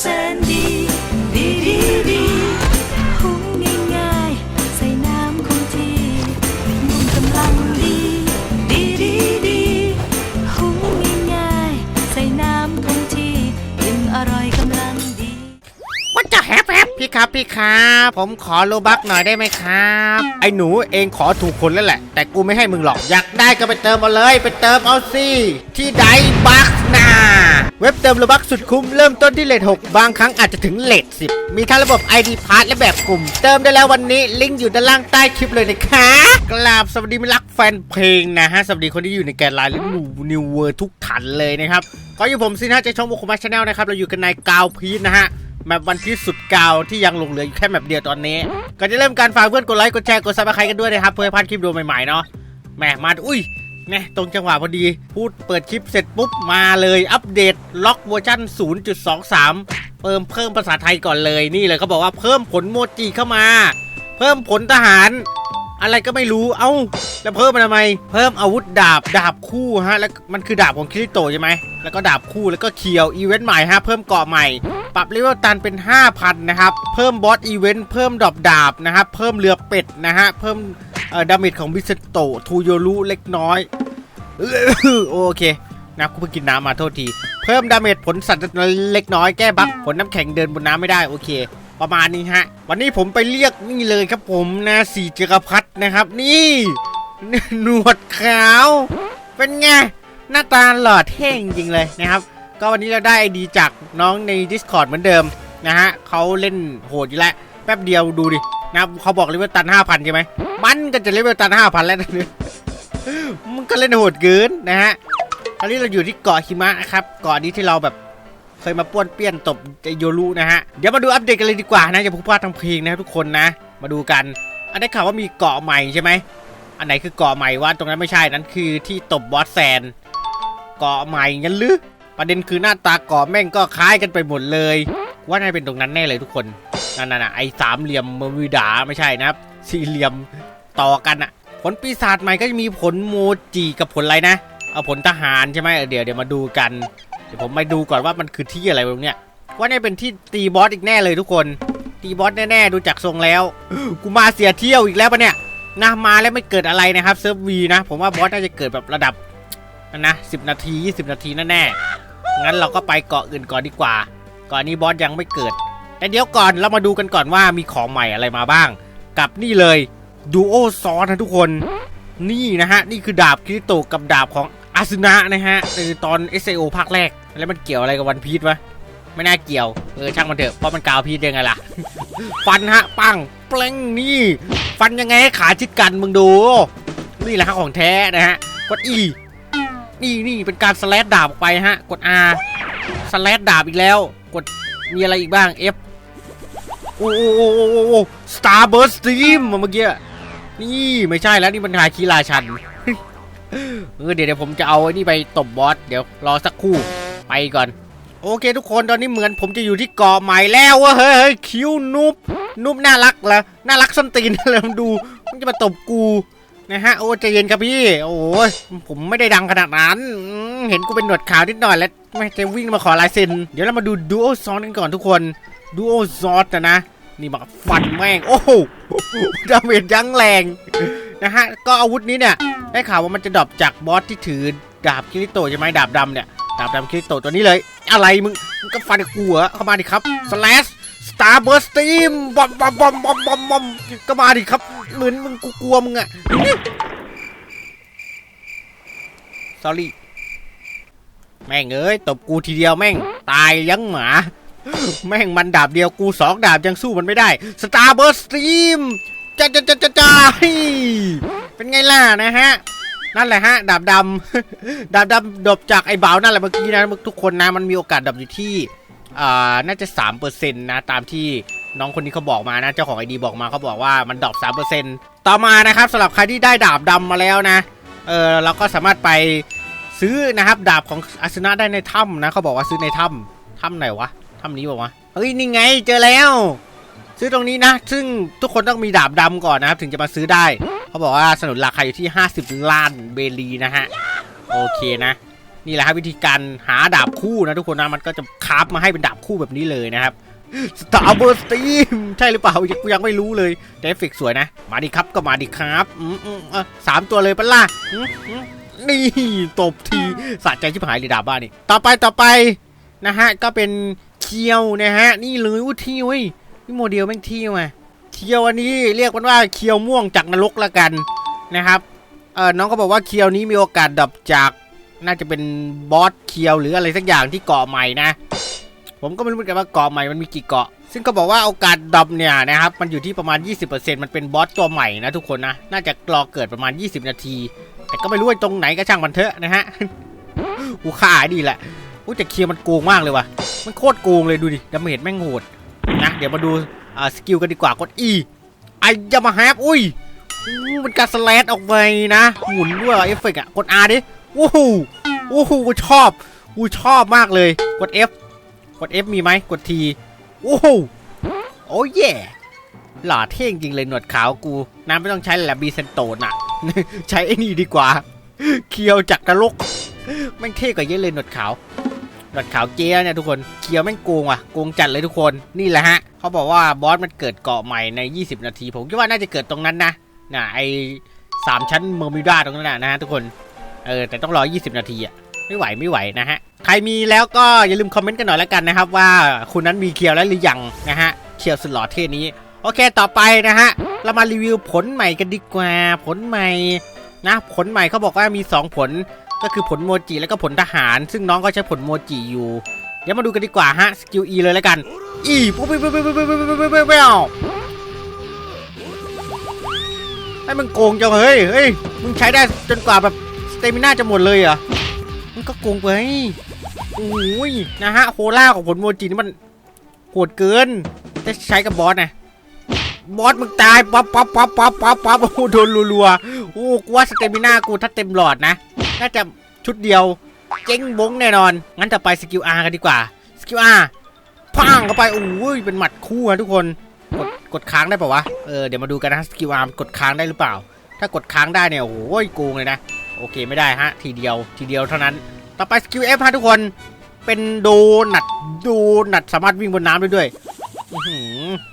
แสนดี ดีดีดีหุงง่ายๆใส่น้ำคงที่นุ่มกำลังดี ดีดีดีหุงง่ายๆใส่น้ำคงที่ยิ่งอร่อยกำลังดี ว่าจะแฮปแฮปพี่ครับพี่ครับผมขอโลบักหน่อยได้ไหมครับ ไอ้หนูเองขอถูกคนแล้วแหละ แต่กูไม่ให้มึงหรอก อยากได้ก็ไปเติมเอาเลย ไปเติมเอาสิที่ไดบักนา เว็บเติมโลบักสุดคุ้มเริ่มต้นที่เลท6บางครั้งอาจจะถึงเลท10 มีทั้งระบบ ID p a s s และแบบกลุ่ม เติมได้แล้ววันนี้ลิงก์อยู่ด้านล่างใต้คลิปเลยนะคะกราบสวัสดีมิตรรักแฟนเพลงนะฮะ สวัสดีคนที่อยู่ในแกนไลน์และหนูนิวเวอร์ทุกท่านเลยนะครับ ก็อยู่ผมซินะจะช่องบุคคลมาชาแนลนะครับ เราอยู่กันในกาวพีชนะฮะแมปวันที่สุดกาวที่ยังหลงเหลืออยู่แค่แมปเดียวตอนนี้ก่อนจะเริ่มการฝากเพื่อนกดไลค์กดแชร์กดซับสไครต์กันด้วยนะครับเพื่อให้พลาดคลิปดูใหม่ๆเนาะแหมมาอุ้ย เนี่ยตรงจังหวะพอดี พูดเปิดคลิปเสร็จปุ๊บมาเลยอัปเดตล็อกเวอร์ชัน0.23 เพิ่มเพิ่มภาษาไทยก่อนเลยนี่เลยเขาบอกว่าเพิ่มผลโมจิเข้ามา เพิ่มผลทหาร อะไรก็ไม่รู้เอ้า แล้วเพิ่มมาทำไม เพิ่มอาวุธดาบดาบคู่ฮะแล้วมันคือดาบของคริโตใช่ไหมแล้วก็ดาบคู่แล้วก็เคียวอีเวนต์ใหม่ฮะเพิ่มเกาะใหม่ ปรับเลเวลตันเป็น 5,000 นะครับ เพิ่มบอสอีเวนต์เพิ่มดอบดาบนะครับเพิ่มเรือเป็ดนะฮะเพิ่ม ดาเมจของบิสโตทูโยรุเล็กน้อยโอเคนะกูเพิ่งกินน้ำมาโทษที เพิ่มดาเมจผลสัตว์เล็กน้อยแก้บั๊กผลน้ำแข็งเดินบนน้ำไม่ได้โอเค ประมาณนี้ฮะ วันนี้ผมไปเรียกนี่เลยครับผมนะสีจักรพรรดินะครับ นี่หนวดขาว เป็นไง หน้าตาหล่อเท่จริงเลยนะครับ ก็วันนี้เราได้ไอดีจากน้องใน Discord เหมือนเดิมนะฮะเขาเล่นโหดอยู่แล้ว แป๊บเดียวดูดิ นะครับเขาบอกเลเวลตัน5,000ใช่ไหมมันก็จะเลเวลตัน5,000แล้วนะมันก็เล่นโหดเกินนะฮะคราวนี้เราอยู่ที่เกาะหิมะนะครับเกาะนี้ที่เราแบบเคยมาป้วนเปี้ยนตบไอโยรุนะฮะเดี๋ยวมาดูอัปเดตกันเลยดีกว่านะอย่าพูดพลาดทางเพลงนะทุกคนนะ มาดูกัน อันได้ข่าวว่ามีเกาะใหม่ใช่ไหมอันไหนคือเกาะใหม่วะตรงนั้นไม่ใช่นั่นคือที่ตบบอสแซนเกาะใหม่งั้นหรือประเด็นคือหน้าตาเกาะแม่งก็คล้ายกันไปหมดเลย ว่าน่าเป็นตรงนั้นแน่เลยทุกคน นั่นน่ะไอ้สามเหลี่ยมเมอร์วิดาไม่ใช่นะครับ สี่เหลี่ยมต่อกันอะผลปีศาจใหม่ก็จะมีผลโมจิกับผลอะไรนะเอาผลทหารใช่ไหมเดี๋ยวเดี๋ยวมาดูกัน เดี๋ยวผมไปดูก่อนว่ามันคือที่อะไรตรงเนี้ยว่าเนี่ยเป็นที่ตีบอสอีกแน่เลยทุกคนตีบอสแน่ๆดูจากทรงแล้วกูมาเสียเที่ยวอีกแล้วปะเนี่ยนะมาแล้วไม่เกิดอะไรนะครับเซิร์ฟวีนะ ผมว่าบอสน่าจะเกิดแบบระดับนั่นนะสิบนาที 20 นาทีแน่ๆงั้นเราก็ไปเกาะอื่นก่อนดีกว่าก่อนนี้บอสยังไม่เกิด แต่เดี๋ยวก่อนเรามาดูกันก่อนว่ามีของใหม่อะไรมาบ้าง กับนี่เลยดูโอซอสนะทุกคน นี่นะฮะ นี่คือดาบคริโตกับดาบของอาซึนะนะฮะในตอน s อ o ภาคแรก แล้วมันเกี่ยวอะไรกับวันพีชวะไม่น่าเกี่ยว เออช่างมันเถอะ เพราะมันกาวพีชยังไงล่ะ ฟันฮะ ปังเปล้งนี่ ฟันยังไงให้ขาชิดกันมึงดู นี่แหละฮะของแท้นะฮะ กด E นี่นี่เป็นการสแลดดาบออกไปฮะ กด R สแลดดาบอีกแล้ว กดมีอะไรอีกบ้าง F โอ้โอ้โอ้โอ้โอ้ Starburst Stream เมื่อกี้นี่ไม่ใช่แล้วนี่มันหาคีราชันเออเดี๋ยวเดี๋ยวผมจะเอาไอ้นี่ไปตบบอสเดี๋ยวรอสักครู่ไปก่อน โอเคทุกคนตอนนี้เหมือนผมจะอยู่ที่เกาะใหม่แล้วเฮ้ยเฮ้ยคิวนุบนุบน่ารักเหรอน่ารักส้นตีนเลยมันดูมันจะมาตบกูนะฮะโอ้ใจเย็นครับพี่ โอ้ยผมไม่ได้ดังขนาดนั้น เห็นกูเป็นหนวดขาวนิดหน่อยแล้วไม่จะวิ่งมาขอลายเซ็นเดี๋ยวเรามาดูดูโอซอนกันก่อนทุกคน ดูโอซอนนะนะ นี่มาฟันแม่ง โอ้โหดาเมจยั้งแรงนะฮะ ก็อาวุธนี้เนี่ย ได้ข่าวว่ามันจะดรอปจากบอสที่ถือดาบคิริโตใช่ไหมดาบดำเนี่ย ดาบดำคิริโตตัวนี้เลย อะไรมึงมึงก็ฟันกับกูเหรอเข้ามาดิครับ slash star burst steam บอมบอมบอมบอมบอมบอมก็มาดิครับเหมือนมึงกูกลัวมึงอะ sorry แม่งเอ้ยตบกูทีเดียวแม่ง ตายยังหมา แม่งมันดาบเดียวกูสองดาบยังสู้มันไม่ได้ Star Burst Stream จ้าจ้าจ้าจ้าเป็นไงล่ะนะฮะ นั่นแหละฮะ ดาบดำดาบดำดบจากไอ้บ่าวนั่นแหละเมื่อกี้นะทุกคนนะมันมีโอกาสดบอยู่ที่อ่าน่าจะ3%นต์นะตามที่น้องคนนี้เขาบอกมานะเจ้าของไอดีบอกมาเขาบอกว่ามันดรอป3%ต่อมานะครับสำหรับใครที่ได้ดาบดำมาแล้วนะเออเราก็สามารถไปซื้อนะครับ ดาบของอาสนะได้ในถ้ำนะเขาบอกว่าซื้อในถ้ำถ้ำไหนวะ ถ้ำนี้บอกว่าเฮ้ยนี่ไงเจอแล้ว ซื้อตรงนี้นะ ซึ่งทุกคนต้องมีดาบดำก่อนนะครับ ถึงจะมาซื้อได้ เขาบอกว่าสนุนราคาอยู่ที่ 50 ล้านเบลีนะฮะ โอเคนะ นี่แหละครับวิธีการหาดาบคู่นะทุกคนนะมันก็จะคราฟมาให้เป็นดาบคู่แบบนี้เลยนะครับ Star Burst Steam ใช่หรือเปล่ากูยังไม่รู้เลยแต่เอฟเฟกสวยนะ มาดิครับก็มาดิครับอืมอืมอะสามตัวเลยปะล่ะนี่ตบทีสะใจชิบหายเลยดาบบ้านนี่ ต่อไปต่อไปนะฮะ ก็เป็น เคียวนะฮะ นี่เลยอู้เที่ยวเว้ยนี่โมเดลแม่งเที่ยวอะเคียวอันนี้เรียกมันว่าเคียวม่วงจากนรกละกันนะครับเออน้องก็บอกว่าเคียวนี้มีโอกาสดับจากน่าจะเป็นบอสเคียวหรืออะไรสักอย่างที่เกาะใหม่นะ ผมก็ไม่รู้เหมือนกันว่าเกาะใหม่มันมีกี่เกาะ ซึ่งก็บอกว่าโอกาสดรอปเนี่ยนะครับมันอยู่ที่ประมาณ 20%มันเป็นบอสตัวใหม่นะทุกคนนะน่าจะรอเกิดประมาณ 20 นาที แต่ก็ไม่รู้ว่าตรงไหนก็ช่างมันเถอะนะฮะกูฆ่าดีแหละ อู้แต่เคลียร์มันโกงมากเลยว่ะ มันโคตรโกงเลยดูดิดาเมจแม่งโหดนะเดี๋ยวมาดูอ่าสกิลกันดีกว่ากด E ไอ้ยามาแฮปอุ้ยอู้มันการสแลดออกไปนะ หมุนด้วยเอฟเฟกต์อะกด R ดิโอ้โหโอ้โหกูชอบกูชอบมากเลย กด F กด F มีไหมกด T โอ้โหโอ้เย่หล่อเท่งจริงเลยหนวดขาวกูน้ำไม่ต้องใช้แหละบีเซนโตนอะใช้ไอ้นี่ดีกว่า เคียวจากนรกแม่งเท่กว่าเยอะเลยหนวดขาว หนวดขาวเจ๊เนี่ยทุกคนเคียวแม่งโกงว่ะโกงจัดเลยทุกคนนี่แหละฮะเขาบอกว่าบอสมันเกิดเกาะใหม่ใน 20 นาที ผมคิดว่าน่าจะเกิดตรงนั้นนะน่ะไอสามชั้นเมอร์มิวดาตรงนั้นนะนะฮะทุกคนเออแต่ต้องรอ 20 นาทีอะไม่ไหวไม่ไหวนะฮะใครมีแล้วก็อย่าลืมคอมเมนต์กันหน่อยแล้วกันนะครับว่าคุณนั้นมีเคียวแล้วหรือยังนะฮะเคียวสุดหล่อเท่นี้โอเคต่อไปนะฮะเรามารีวิวผลใหม่กันดีกว่าผลใหม่นะผลใหม่เขาบอกว่ามี 2 ผล ก็คือผลโมจิแล้วก็ผลทหาร ซึ่งน้องก็ใช้ผลโมจิอยู่ เดี๋ยวมาดูกันดีกว่าฮะสกิล E เลยแล้วกัน E ปุ๊บปุ๊บปุ๊บปุ๊บปุ๊บปุ๊บปุ๊บปุ๊บปุ๊บปุ๊บให้มึงโกงจังเฮ้ยเฮ้ยมึงใช้ได้จนกว่าแบบสเตมิน่าจะหมดเลยเหรอมึงก็โกงไปโอ้ยนะฮะโคล่าของผลโมจินี่มันโหดเกินแต่ใช้กับบอสนะบอสมึงตายป๊อปป๊อปป๊อปป๊อปป๊อปป๊อปโอ้โดนรัวๆโอ้กูว่าสเตมิน่ากูถ้าเต็มหลอดนะ น่าจะชุดเดียว เจ๊งบงแน่นอน งั้นต่อไปสกิล R กันดีกว่า สกิล R พังเข้าไปโอ้ยเป็นหมัดคู่นะทุกคนกดกดค้างได้ป่าวะ เออ เดี๋ยวมาดูกันนะสกิล R กดค้างได้หรือเปล่า ถ้ากดค้างได้เนี่ย โอ้ยโกงเลยนะ โอเคไม่ได้ฮะ ทีเดียว ทีเดียวเท่านั้น ต่อไปสกิล F ฮะทุกคน เป็นโดนัทโดนัทสามารถวิ่งบนน้ำได้ด้วย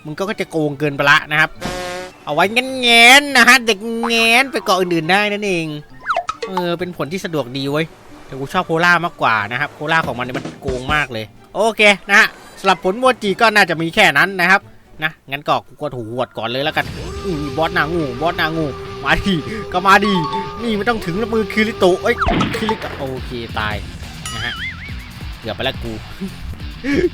มึงก็จะโกงเกินไปละนะครับ เอาไว้แงนๆนะฮะ เด็กแงนไปเกาะอื่นๆได้นั่นเอง เออเป็นผลที่สะดวกดีเว้ยแต่กูชอบโคล่ามากกว่านะครับโคล่าของมันเนี่ยมันโกงมากเลย โอเคนะฮะสำหรับผลโมจิก็น่าจะมีแค่นั้นนะครับนะงั้นก็กูกดหูหวดก่อนเลยแล้วกันอือบอสนางูบอสนางูมาดิก็มาดินี่ไม่ต้องถึงมือคิริโตเอ้ยคิริโตโอเคตายนะฮะเกือบไปแล้วกู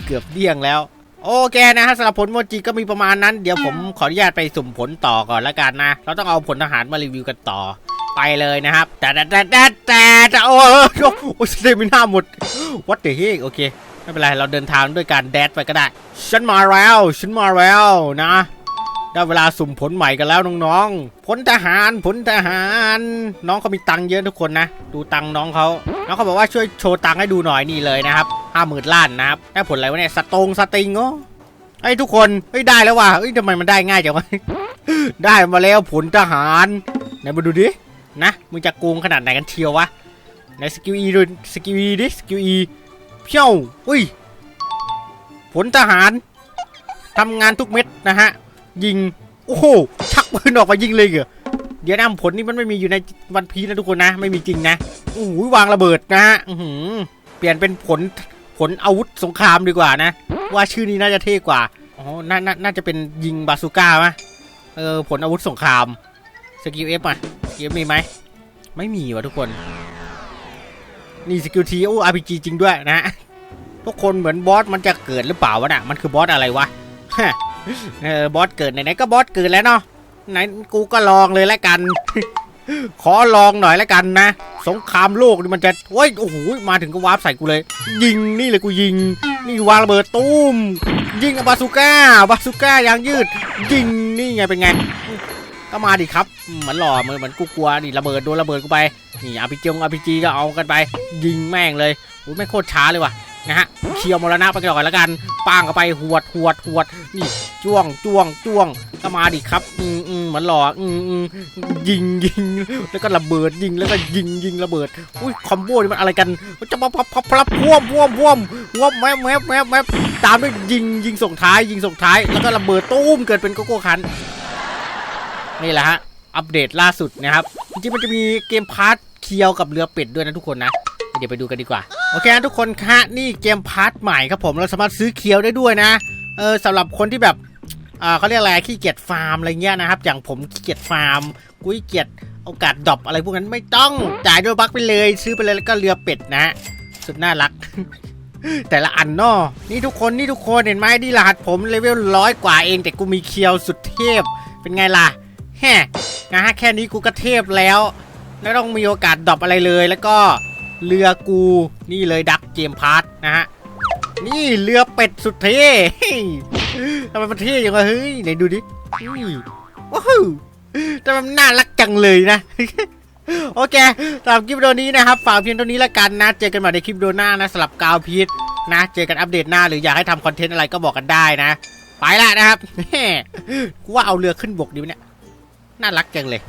เกือบเดี้ยงแล้วโอเคนะฮะสำหรับผลโมจิก็มีประมาณนั้น เดี๋ยวผมขออนุญาตไปสุ่มผลต่อก่อนละกันนะ เราต้องเอาผลทหารมารีวิวกันต่อ ไปเลยนะครับ แต่แต่แต่แต่แต่โอ้โหโอ้สเตมิน่าหมด what the heck โอเค ไม่เป็นไร เราเดินทางด้วยการแดดไปก็ได้ ฉันมาแล้ว ฉันมาแล้วนะ ได้เวลาสุ่มผลใหม่กันแล้วน้องๆ ผลทหารผลทหาร น้องเขามีตังค์เยอะทุกคนนะ ดูตังค์น้องเขาน้องเขาบอกว่าช่วยโชว์ตังค์ให้ดูหน่อยนี่เลยนะครับห้าหมื่นล้านนะครับ ได้ผลอะไรวะเนี่ย สตงสติงโอ้ไอ้ยทุกคนเฮ้ยได้แล้วว่ะเฮ้ยทำไมมันได้ง่ายจังวะ ได้มาแล้วผลทหาร ไหนมาดูดิ นะมึงจะโกงขนาดไหนกันเชียววะไหนสกิล E ดูสกิล E ดิสกิล E เพี้ยวอุ้ยผลทหารทำงานทุกเม็ดนะฮะ ยิง โอ้โห ชักปืนออกมายิงเลยเหรอเดี๋ยวนะผลนี่มันไม่มีอยู่ในวันพีนะทุกคนนะ ไม่มีจริงนะโอ้โหวางระเบิดนะฮะเปลี่ยนเป็นผลผลอาวุธสงครามดีกว่านะ ว่าชื่อนี้น่าจะเท่กว่าอ๋อน่าน่าน่าจะเป็นยิงบาซูก้ามะเออผลอาวุธสงคราม สกิลเอฟอะสกิลมีไหม ไม่มีว่ะทุกคน นี่สกิลทีโออาร์พีจีจริงด้วยนะทุกคนเหมือนบอสมันจะเกิดหรือเปล่าวะน่ะ มันคือบอสอะไรวะเออบอสเกิดไหนๆก็บอสเกิดแล้วเนาะไหนกูก็ลองเลยแล้วกัน ขอลองหน่อยแล้วกันนะ สงครามโลกนี่มันจะโอ้ยโอ้โหมาถึงก็วาร์ปใส่กูเลย ยิงนี่เลยกูยิง นี่วางระเบิดตุ้มยิงกับาซูก้าบาซูก้ายางยืด ยิงนี่ไงเป็นไง ก็มาดิครับ เหมือนหล่อเหมือนเหมือนกูกลัวนี่ระเบิดโดนระเบิดกูไป นี่อาพีจงอาพีจีก็เอากันไป ยิงแม่งเลยอุ้ยไม่โคตรช้าเลยว่ะนะฮะเคียวมรณะไปก่อนแล้วกันป้างเข้าไปหวดหวดหวดนี่จ้วงจ้วงจ้วงก็มาดิครับ อืมอืมเหมือนหล่ออืมอืมยิงยิงแล้วก็ระเบิดยิงแล้วก็ยิงยิงระเบิดอุ้ยคอมโบนี่มันอะไรกันมันจะมาพับพับพับพ่วมพ่วมพ่วมพ่วมแวบแวบแวบแวบตามด้วยยิงยิงส่งท้ายยิงส่งท้าย แล้วก็ระเบิดตุ้มเกิดเป็นโกโก้คัน นี่แหละฮะ อัปเดตล่าสุดนะครับ จริงๆ มันจะมีเกมพาร์ทเคียวกับเรือเป็ดด้วยนะทุกคนนะ เดี๋ยวไปดูกันดีกว่า โอเคนะทุกคนคะนี่เกมพาร์ทใหม่ครับผม เราสามารถซื้อเคียวได้ด้วยนะ เออสำหรับคนที่แบบอ่าเขาเรียกอะไร ขี้เกียจฟาร์มอะไรเงี้ยนะครับ อย่างผมขี้เกียจฟาร์ม กุ้ยเกียจโอกาสดรอปอะไรพวกนั้นไม่ต้อง จ่ายด้วยบัคไปเลย ซื้อไปเลยแล้วก็เรือเป็ดนะ สุดน่ารักแต่ละอันเนาะนี่ทุกคนนี่ทุกคนเห็นไหมนี่รหัสผมเลเวลร้อยกว่าเอง แต่กูมีเคียวสุดเทพ เป็นไงล่ะ แฮ่นะฮะแค่นี้กูก็เทพแล้วไม่ต้องมีโอกาสดรอปอะไรเลยแล้วก็เรือกูนี่เลยดักเกมพาร์ทนะฮะนี่เรือเป็ดสุดเท่ทำไมมันเท่อย่างวะเฮ้ยไหนดูดิว้าวแต่มันน่ารักจังเลยนะโอเคสำหรับคลิปวิดีโอนี้นะครับ ฝากเพียงเท่านี้ละกันนะ เจอกันใหม่ในคลิปวิดีโอหน้านะสำหรับกาวพีทนะ เจอกันอัปเดตหน้าหรืออยากให้ทำคอนเทนต์อะไรก็บอกกันได้นะ ไปละนะครับกูว่าเอาเรือขึ้นบกดีไหมเนี่ย น่ารักจังเลย